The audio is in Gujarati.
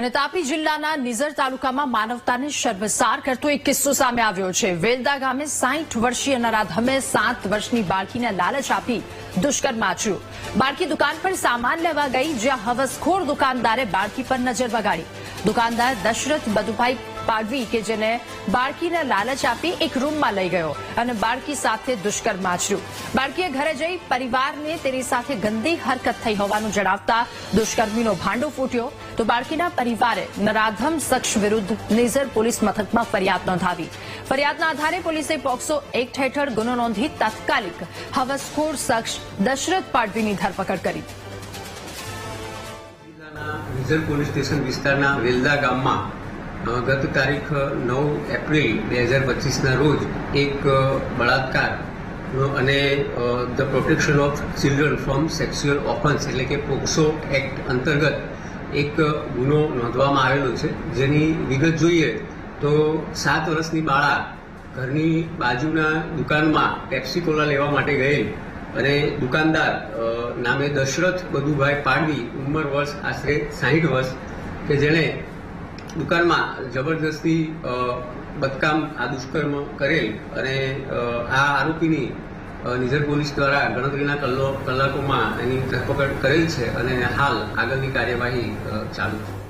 અને તાપી જિલ્લાના નિઝર તાલુકામાં માનવતાને શર્મસાર કરતો એક કિસ્સો સામે આવ્યો છે. વેલદા ગામે સાહીઠ વર્ષીય નરાધમે સાત વર્ષની બાળકીને લાલચ આપી દુષ્કર્મ આચર્યું. બાળકી દુકાન પર સામાન લેવા ગઈ, જ્યાં હવસખોર દુકાનદારે બાળકી પર નજર બગાડી દુકાનદાર દશરથ બદુભાઈ પાડવી કે જેને બાળકીને લાલચ આપી એક રૂમમાં લઈ ગયો અને બાળકી સાથે દુષ્કર્મ આચર્યું. બાળકીએ ઘરે જઈ પરિવારને તેની સાથે ગંદી હરકત થઈ હોવાનું જણાવતા દુષ્કર્મીનો ભાંડો ફૂટ્યો તો બાળકીના પરિવારે નરાધમ શખ્સ વિરુદ્ધ નેઝર પોલીસ મથકમાં ફરિયાદ નોંધાવી. ફરિયાદના આધારે પોલીસે પોક્સો એક્ટ હેઠળ ગુનો નોંધી તાત્કાલિક હવસખોર શખ્સ દશરથ પાડવીની ધરપકડ કરી. રિઝર્વ પોલીસ સ્ટેશન વિસ્તારના વેલદા ગામમાં ગત તારીખ નવ એપ્રિલ બે હજાર પચીસના રોજ એક બળાત્કાર અને the protection of children from sexual offence એટલે કે પોક્સો એક્ટ અંતર્ગત એક ગુનો નોંધવામાં આવેલો છે. જેની વિગત જોઈએ તો સાત વર્ષની બાળા ઘરની બાજુના દુકાનમાં પેપ્સીકોલા લેવા માટે ગયેલ અને દુકાનદાર નામે દશરથ બધુભાઈ પાડવી ઉંમર વર્ષ આશરે સાહીઠ વર્ષ કે જેણે દુકાનમાં જબરદસ્તી બદકામ આ દુષ્કર્મ કરેલ અને આ આરોપીની નિઝર પોલીસ દ્વારા ગણતરીના કલાકોમાં એની ધરપકડ કરેલ છે અને હાલ આગળની કાર્યવાહી ચાલુ છે.